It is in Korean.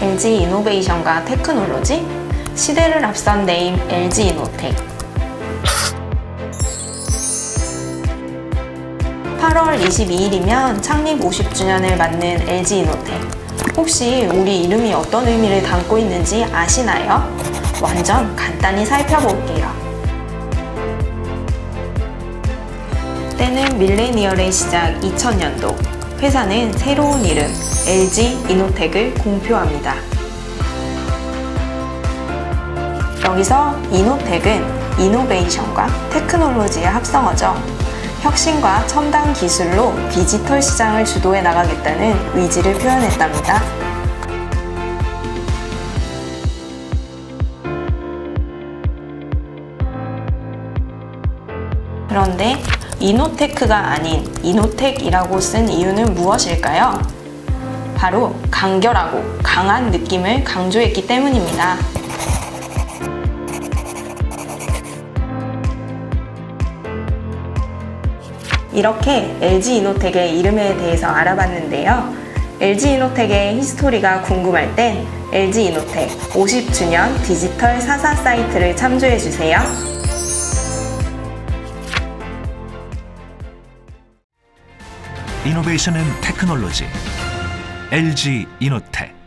LG 이노베이션과 테크놀로지, 시대를 앞선 네임 LG 이노텍. 8월 22일이면 창립 50주년을 맞는 LG 이노텍. 혹시 우리 이름이 어떤 의미를 담고 있는지 아시나요? 완전 간단히 살펴볼게요. 때는 밀레니얼의 시작 2000년도. 회사는 새로운 이름 LG 이노텍을 공표합니다. 여기서 이노텍은 이노베이션과 테크놀로지의 합성어죠. 혁신과 첨단 기술로 디지털 시장을 주도해 나가겠다는 의지를 표현했답니다. 그런데 이노테크가 아닌 이노텍이라고 쓴 이유는 무엇일까요? 바로 간결하고 강한 느낌을 강조했기 때문입니다. 이렇게 LG 이노텍의 이름에 대해서 알아봤는데요. LG 이노텍의 히스토리가 궁금할 땐 LG 이노텍 50주년 디지털 사사 사이트를 참조해 주세요. 이노베이션은 테크놀로지. LG 이노텍